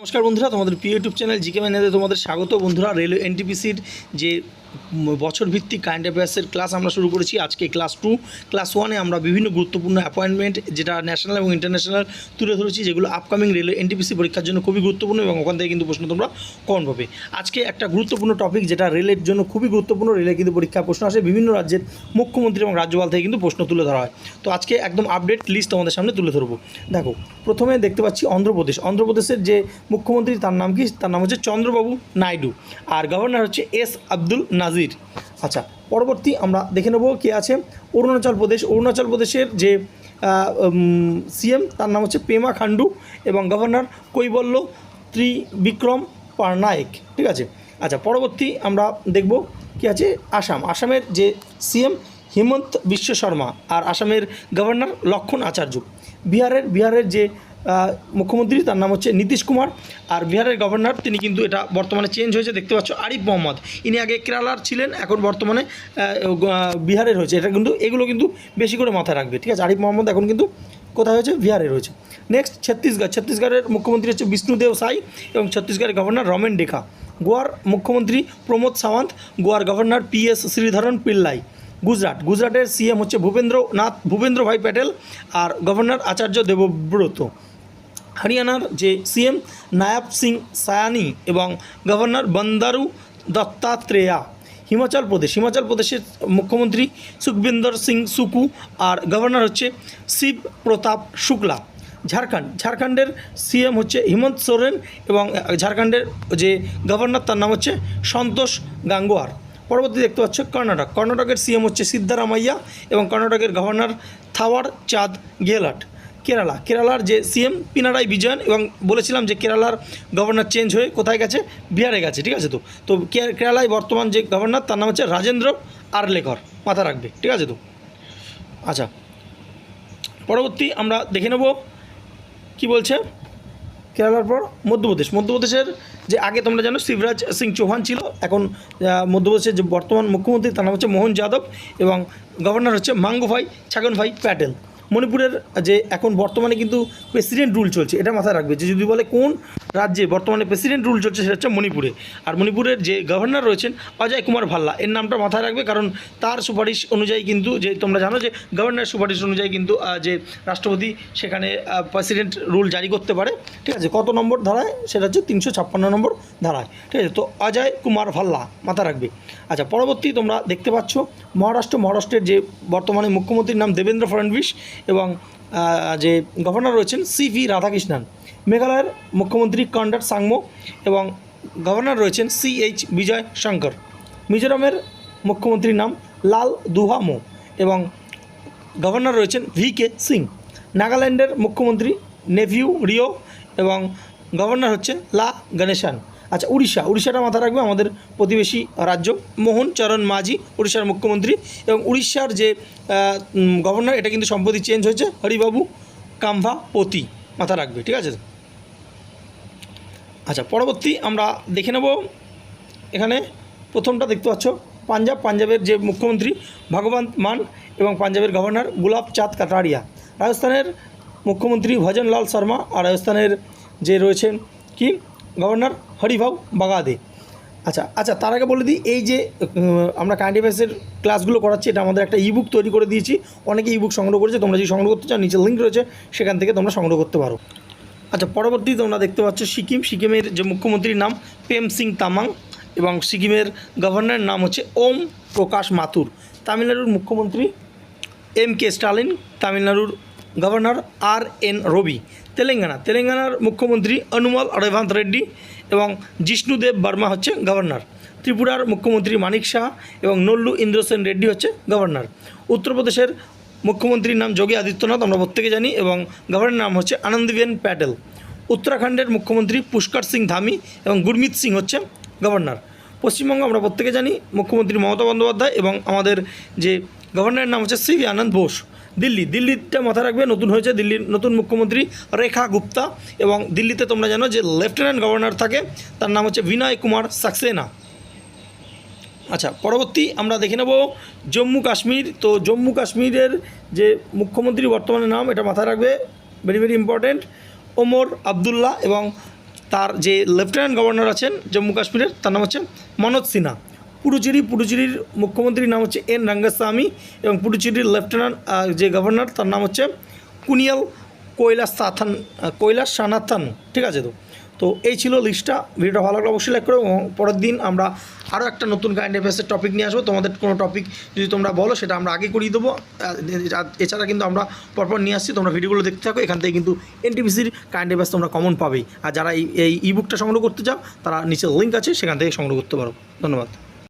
নমস্কার বন্ধুরা তোমাদের প্রিয় ইউটিউব চ্যানেল জিকে ম্যানেজে তোমাদের স্বাগত বন্ধুরা। রেলওয়ে এনটিপিসির যে বছর ভিত্তিক কারেন্ট অ্যাফেয়ার্সের ক্লাস আমরা শুরু করেছি। আজকে ক্লাস টু ক্লাস ওয়ানে আমরা বিভিন্ন গুরুত্বপূর্ণ অ্যাপয়েন্টমেন্ট যেটা ন্যাশনাল এবং ইন্টারন্যাশনাল তুলে ধরেছি, যেগুলো আপকামিং রেলওয়ে এনটিপিসি পরীক্ষার জন্য খুবই গুরুত্বপূর্ণ এবং ওখান থেকে কিন্তু প্রশ্ন তোমরা কমন পাবে। আজকে একটা গুরুত্বপূর্ণ টপিক যেটা রেলের জন্য খুবই গুরুত্বপূর্ণ রেলে কিন্তু পরীক্ষার প্রশ্ন আসে। বিভিন্ন রাজ্যের মুখ্যমন্ত্রী এবং রাজ্যপাল থেকে কিন্তু প্রশ্ন তুলে ধরা হয়। তো আজকে একদম আপডেট লিস্ট তোমাদের সামনে তুলে ধরবো। দেখো, প্রথমে দেখতে পাচ্ছি অন্ধ্রপ্রদেশ। অন্ধ্রপ্রদেশের যে মুখ্যমন্ত্রী, তার নাম কি? তার নাম হচ্ছে চন্দ্রবাবু নাইডু। আর গভর্নর হচ্ছে এস আব্দুল নাজির। আচ্ছা পরবর্তী আমরা দেখে নেব কে আছে। অরুণাচল প্রদেশ। অরুণাচল প্রদেশের যে সিএম, তার নাম হচ্ছে পেমা খান্ডু এবং গভর্নর কৈবল্য ত্রিবিক্রম পারনায়েক। ঠিক আছে? আচ্ছা পরবর্তী আমরা দেখব কি আছে? আসাম। আসামের যে সিএম হেমন্ত বিশ্ব শর্মা আর আসামের গভর্নর লক্ষণ আচার্য। বিহারের বিহারের যে মুখ্যমন্ত্রী, তার নাম হচ্ছে নীতিশ কুমার। আর বিহারের গভর্নর, তিনি কিন্তু এটা বর্তমানে চেঞ্জ হয়েছে, দেখতে পাচ্ছ, আরিফ মোহাম্মদ। ইনি আগে কেরালার ছিলেন, এখন বর্তমানে বিহারের হয়েছে। এটা কিন্তু, এগুলো কিন্তু বেশি করে মাথায় রাখবে, ঠিক আছে? আরিফ মোহাম্মদ এখন কিন্তু কোথায় হয়েছে? বিহারের রয়েছে। নেক্সট ছত্তিশগড়। ছত্তিশগড়ের মুখ্যমন্ত্রী হচ্ছে বিষ্ণুদেব সাই এবং ছত্তিশগড়ের গভর্নর রমেন ডেকা। গোয়ার মুখ্যমন্ত্রী প্রমোদ সাওয়ান্ত, গোয়ার governor P S Sreedharan Pillai. Gujarat. গুজরাটের সিএম হচ্ছে ভূপেন্দ্রনাথ ভূপেন্দ্র ভাই প্যাটেল আর গভর্নর আচার্য দেবব্রত। হরিয়ানার যে সিএম নায়াব সিং সায়ানি এবং গভর্নর বন্দারু দত্তাত্রেয়া, হিমাচল প্রদেশ। হিমাচল প্রদেশের মুখ্যমন্ত্রী সুখবিন্দর সিং সুকু আর গভর্নর হচ্ছে শিব প্রতাপ শুক্লা। ঝাড়খণ্ড। ঝাড়খণ্ডের সিএম হচ্ছে হিমন্ত সোরেন এবং ঝাড়খণ্ডের যে গভর্নর তার নাম হচ্ছে সন্তোষ গাঙ্গোয়ার। পরবর্তী দেখতে পাচ্ছ কর্ণাটক। কর্ণাটকের সিএম হচ্ছে সিদ্ধারামাইয়া এবং কর্ণাটকের গভর্নর থাওয়ার চাঁদ গেহলাট। কেরালা। কেরালার যে সিএম পিনারাই বিজয়ন এবং বলেছিলাম যে কেরালার গভর্নর চেঞ্জ হয়ে কোথায় গেছে? বিহারে গেছে, ঠিক আছে তো? তো কেরালায় বর্তমান যে গভর্নর, তার নাম হচ্ছে রাজেন্দ্র আরলেকর। মাথা রাখবে, ঠিক আছে তো? আচ্ছা পরবর্তী আমরা দেখে নেব কি বলছে কেরালার পর মধ্যপ্রদেশ। মধ্যপ্রদেশের যে আগে তোমরা জানো শিবরাজ সিং চৌহান ছিল, এখন মধ্যপ্রদেশের যে বর্তমান মুখ্যমন্ত্রী, তার নাম হচ্ছে মোহন যাদব এবং গভর্নর হচ্ছে মাঙ্গু ভাই, ছাগন ভাই প্যাটেল। মণিপুরের যে এখন বর্তমানে কিন্তু প্রেসিডেন্ট রুল চলছে এটা মাথায় রাখবে যে যদি বলে কোন রাজ্যে বর্তমানে প্রেসিডেন্ট রুল চলছে সেটা হচ্ছে মণিপুরে। আর মণিপুরের যে গভর্নর রয়েছেন অজয় কুমার ভাল্লা এর নামটা মাথায় রাখবে কারণ তার সুপারিশ অনুযায়ী কিন্তু যে তোমরা জানো যে গভর্নরের সুপারিশ অনুযায়ী কিন্তু যে রাষ্ট্রপতি সেখানে প্রেসিডেন্ট রুল জারি করতে পারে। ঠিক আছে কত নম্বর ধারায়? সেটা হচ্ছে তিনশো ছাপ্পান্ন নম্বর ধারায়। ঠিক আছে তো অজয় কুমার ভাল্লা মাথা রাখবে। আচ্ছা পরবর্তী তোমরা দেখতে পাচ্ছ মহারাষ্ট্র মহারাষ্ট্রের যে বর্তমানে মুখ্যমন্ত্রীর নাম দেবেন্দ্র আহ, যে গভর্নর রয়েছেন সি ভি রাধাকৃষ্ণন। মেঘালয়ের মুখ্যমন্ত্রী কন্ডার সাংমো এবং গভর্নর রয়েছেন সি এইচ বিজয় শঙ্কর মিজোরামের মুখ্যমন্ত্রীর নাম লাল দুহামো এবং গভর্নর রয়েছেন ভি কে সিং। নাগাল্যান্ডের মুখ্যমন্ত্রী নেভিউ রিও এবং গভর্নর হচ্ছে লা গণেশান। আচ্ছা উড়িষ্যা। উড়িষ্যাটা মাথা রাখবে আমাদের প্রতিবেশী রাজ্য। মোহন চরণ মাঝি, উড়িষ্যার মুখ্যমন্ত্রী। এবং উড়িষ্যার যে গভর্নর এটা কিন্তু সম্প্রতি চেঞ্জ হয়েছে। হরিবাবু কাম্ভা পতি মাথা রাখবে, ঠিক আছে? আচ্ছা পরবর্তী আমরা দেখে নেব। এখানে প্রথমটা দেখতে পাচ্ছ, পাঞ্জাব। পাঞ্জাবের যে মুখ্যমন্ত্রী ভগবন্ত মান এবং পাঞ্জাবের গভর্নর গুলাব চাঁদ কাটারিয়া। রাজস্থানের মুখ্যমন্ত্রী ভজনলাল শর্মা আর রাজস্থানের যে রয়েছেন কি? গভর্নর হরিভাউ বাগাদে। আচ্ছা আচ্ছা তার আগে বলে দিই, এই যে আমরা কারেন্ট অ্যাফেয়ার্সের ক্লাসগুলো করাচ্ছি, এটা আমাদের একটা ইবুক তৈরি করে দিয়েছি। অনেকে ইবুক সংগ্রহ করেছে, তোমরা যদি সংগ্রহ করতে চাও নিচে লিঙ্ক রয়েছে, সেখান থেকে তোমরা সংগ্রহ করতে পারো। আচ্ছা পরবর্তী তোমরা দেখতে পাচ্ছ সিকিম। সিকিমের যে মুখ্যমন্ত্রীর নাম প্রেম সিং তামাং এবং সিকিমের গভর্নরের নাম হচ্ছে ওম প্রকাশ মাথুর। তামিলনাড়ুর মুখ্যমন্ত্রী এম কে স্টালিন, তামিলনাড়ুর governor R N Ravi, Telangana. তেলেঙ্গানার মুখ্যমন্ত্রী অনুমল রেভান্ত রেড্ডি এবং জিষ্ণুদেব বর্মা হচ্ছে গভর্নর। ত্রিপুরার মুখ্যমন্ত্রী মানিক শাহ এবং নল্লু ইন্দ্রসেন রেড্ডি হচ্ছে গভর্নর। উত্তরপ্রদেশের মুখ্যমন্ত্রীর নাম যোগী আদিত্যনাথ, আমরা প্রত্যেকে জানি, এবং গভর্নর নাম হচ্ছে আনন্দবেন প্যাটেল। উত্তরাখণ্ডের মুখ্যমন্ত্রী পুষ্কর সিং ধামি এবং গুরমিত সিং হচ্ছে গভর্নর। পশ্চিমবঙ্গ, আমরা প্রত্যেকে জানি, মুখ্যমন্ত্রী মমতা বন্দ্যোপাধ্যায় এবং আমাদের যে গভর্নরের নাম হচ্ছে সি আনন্দ বোস। দিল্লি। দিল্লিটা মাথায় রাখবে, নতুন হয়েছে দিল্লির নতুন মুখ্যমন্ত্রী রেখা গুপ্তা এবং দিল্লিতে তোমরা জানো যে লেফটেন্যান্ট গভর্নর থাকে, তার নাম হচ্ছে বিনয় কুমার সাক্সেনা। আচ্ছা পরবর্তী আমরা দেখে নেব জম্মু কাশ্মীর। তো জম্মু কাশ্মীরের যে মুখ্যমন্ত্রী বর্তমানে নাম, এটা মাথায় রাখবে very very important Omar Abdullah এবং তার যে লেফটেন্যান্ট গভর্নর আছেন জম্মু কাশ্মীরের, তার নাম হচ্ছে মনোজ সিনহা। পুডুচেরি, পুডুচেরির মুখ্যমন্ত্রীর নাম হচ্ছে এন রঙ্গাস্বামী এবং পুডুচেরির লেফটেন্যান্ট যে গভর্নর, তার নাম হচ্ছে কুনিয়াল কৈলাস সাথান কৈলাস সানাথান ঠিক আছে তো? তো এই ছিল লিস্টটা, ভিডিওটা ভালো লাগলে অবশ্যই লাইক করো এবং পরের দিন আমরা আরও একটা নতুন কারেন্ট অ্যাফেয়ার্সের টপিক নিয়ে আসব। তোমাদের কোনো টপিক যদি তোমরা বলো, সেটা আমরা আগে করিয়ে দেবো। এছাড়া কিন্তু আমরা পরপর নিয়ে আসছি, তোমরা ভিডিওগুলো দেখতে থাকো, এখান থেকে কিন্তু এনটিপিসির কারেন্ট অ্যাফেয়ার্স তোমরা কমন পাবেই আর যারা এই ইবুকটা সংগ্রহ করতে চাও, তারা নিচে লিঙ্ক আছে, সেখান থেকে সংগ্রহ করতে পারো। ধন্যবাদ।